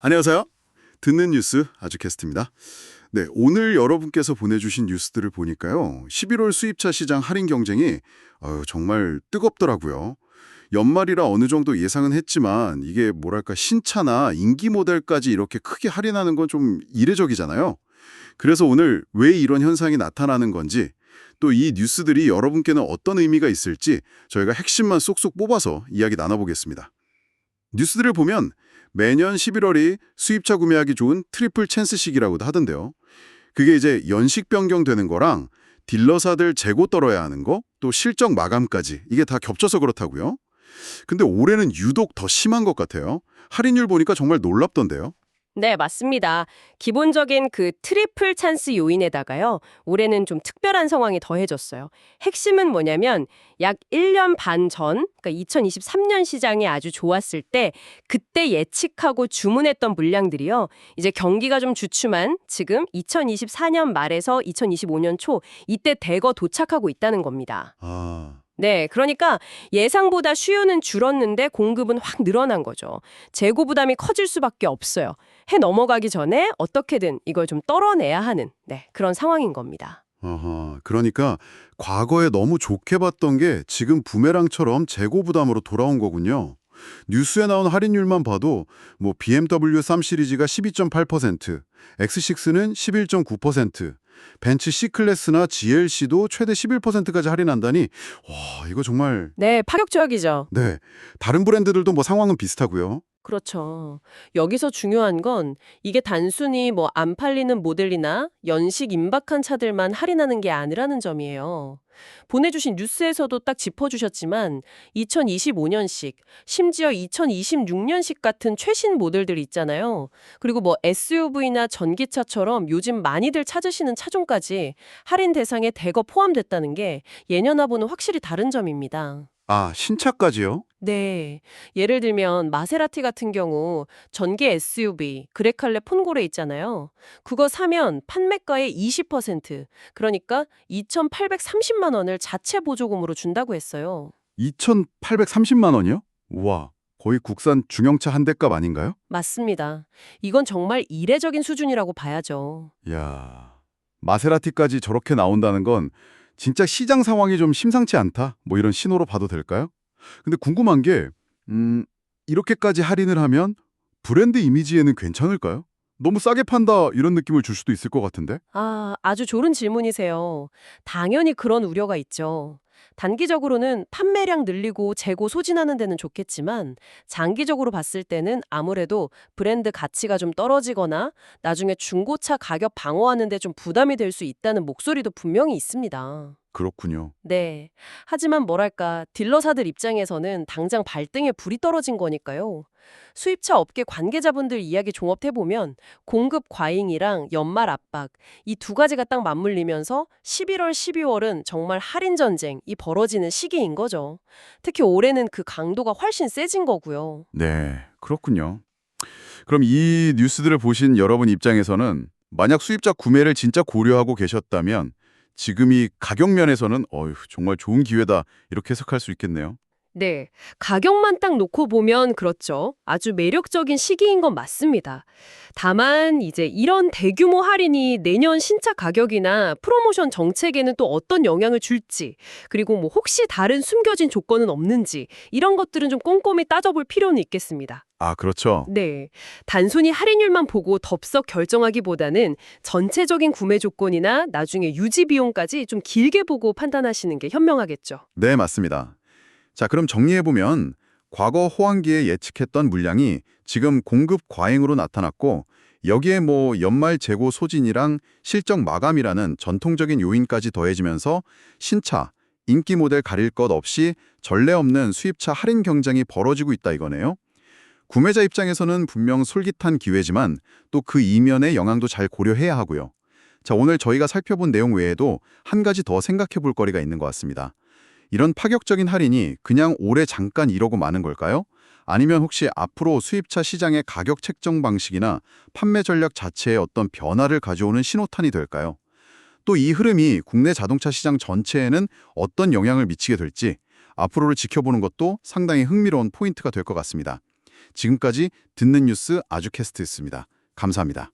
안녕하세요. 듣는 뉴스 아주캐스트입니다. 네, 오늘 여러분께서 보내주신 뉴스들을 보니까요. 11월 수입차 시장 할인 경쟁이 어휴, 정말 뜨겁더라고요. 연말이라 어느 정도 예상은 했지만 이게 뭐랄까 신차나 인기 모델까지 이렇게 크게 할인하는 건 좀 이례적이잖아요. 그래서 오늘 왜 이런 현상이 나타나는 건지 또 이 뉴스들이 여러분께는 어떤 의미가 있을지 저희가 핵심만 쏙쏙 뽑아서 이야기 나눠보겠습니다. 뉴스들을 보면 매년 11월이 수입차 구매하기 좋은 트리플 찬스식이라고도 하던데요. 그게 이제 연식 변경되는 거랑 딜러사들 재고 떨어야 하는 거, 또 실적 마감까지 이게 다 겹쳐서 그렇다고요. 근데 올해는 유독 더 심한 것 같아요. 할인율 보니까 정말 놀랍던데요. 네, 맞습니다. 기본적인 그 트리플 찬스 요인에다가요. 올해는 좀 특별한 상황이 더해졌어요. 핵심은 뭐냐면 약 1년 반 전, 그러니까 2023년 시장이 아주 좋았을 때 그때 예측하고 주문했던 물량들이요. 이제 경기가 좀 주춤한 지금 2024년 말에서 2025년 초 이때 대거 도착하고 있다는 겁니다. 아, 네, 그러니까 예상보다 수요는 줄었는데 공급은 확 늘어난 거죠. 재고 부담이 커질 수밖에 없어요. 해 넘어가기 전에 어떻게든 이걸 좀 떨어내야 하는 네, 그런 상황인 겁니다. 아하, 그러니까 과거에 너무 좋게 봤던 게 지금 부메랑처럼 재고 부담으로 돌아온 거군요. 뉴스에 나온 할인율만 봐도 뭐 BMW 3 시리즈가 12.8%, X6는 11.9%, 벤츠 C클래스나 GLC도 최대 11%까지 할인한다니 와, 이거 정말 네, 파격적이죠. 네. 다른 브랜드들도 뭐 상황은 비슷하고요. 그렇죠. 여기서 중요한 건 이게 단순히 뭐 안 팔리는 모델이나 연식 임박한 차들만 할인하는 게 아니라는 점이에요. 보내주신 뉴스에서도 딱 짚어주셨지만 2025년식, 심지어 2026년식 같은 최신 모델들 있잖아요. 그리고 뭐 SUV나 전기차처럼 요즘 많이들 찾으시는 차종까지 할인 대상에 대거 포함됐다는 게 예년하고는 확실히 다른 점입니다. 아, 신차까지요? 네. 예를 들면 마세라티 같은 경우 전기 SUV 그레칼레 폰고레 있잖아요. 그거 사면 판매가의 20% 그러니까 2,830만 원을 자체 보조금으로 준다고 했어요. 2,830만 원이요? 우와, 거의 국산 중형차 한 대값 아닌가요? 맞습니다. 이건 정말 이례적인 수준이라고 봐야죠. 야 마세라티까지 저렇게 나온다는 건 진짜 시장 상황이 좀 심상치 않다. 뭐 이런 신호로 봐도 될까요? 근데 궁금한 게, 음, 이렇게까지 할인을 하면 브랜드 이미지에는 괜찮을까요? 너무 싸게 판다 이런 느낌을 줄 수도 있을 것 같은데? 아, 아주 좋은 질문이세요. 당연히 그런 우려가 있죠. 단기적으로는 판매량 늘리고 재고 소진하는 데는 좋겠지만 장기적으로 봤을 때는 아무래도 브랜드 가치가 좀 떨어지거나 나중에 중고차 가격 방어하는 데 좀 부담이 될 수 있다는 목소리도 분명히 있습니다. 그렇군요. 네. 하지만 뭐랄까, 딜러사들 입장에서는 당장 발등에 불이 떨어진 거니까요. 수입차 업계 관계자분들 이야기 종합해보면 공급 과잉이랑 연말 압박, 이 두 가지가 딱 맞물리면서 11월, 12월은 정말 할인 전쟁이 벌어지는 시기인 거죠. 특히 올해는 그 강도가 훨씬 세진 거고요. 네, 그렇군요. 그럼 이 뉴스들을 보신 여러분 입장에서는 만약 수입자 구매를 진짜 고려하고 계셨다면 지금이 가격 면에서는 어휴, 정말 좋은 기회다 이렇게 해석할 수 있겠네요. 네, 가격만 딱 놓고 보면 그렇죠. 아주 매력적인 시기인 건 맞습니다. 다만 이제 이런 대규모 할인이 내년 신차 가격이나 프로모션 정책에는 또 어떤 영향을 줄지, 그리고 뭐 혹시 다른 숨겨진 조건은 없는지 이런 것들은 좀 꼼꼼히 따져볼 필요는 있겠습니다. 아, 그렇죠. 네, 단순히 할인율만 보고 덥석 결정하기보다는 전체적인 구매 조건이나 나중에 유지 비용까지 좀 길게 보고 판단하시는 게 현명하겠죠. 네, 맞습니다. 자, 그럼 정리해보면 과거 호황기에 예측했던 물량이 지금 공급 과잉으로 나타났고 여기에 뭐 연말 재고 소진이랑 실적 마감이라는 전통적인 요인까지 더해지면서 신차, 인기 모델 가릴 것 없이 전례 없는 수입차 할인 경쟁이 벌어지고 있다 이거네요. 구매자 입장에서는 분명 솔깃한 기회지만 또 그 이면의 영향도 잘 고려해야 하고요. 자, 오늘 저희가 살펴본 내용 외에도 한 가지 더 생각해 볼 거리가 있는 것 같습니다. 이런 파격적인 할인이 그냥 올해 잠깐 이러고 마는 걸까요? 아니면 혹시 앞으로 수입차 시장의 가격 책정 방식이나 판매 전략 자체에 어떤 변화를 가져오는 신호탄이 될까요? 또 이 흐름이 국내 자동차 시장 전체에는 어떤 영향을 미치게 될지 앞으로를 지켜보는 것도 상당히 흥미로운 포인트가 될 것 같습니다. 지금까지 듣는 뉴스 아주캐스트였습니다. 감사합니다.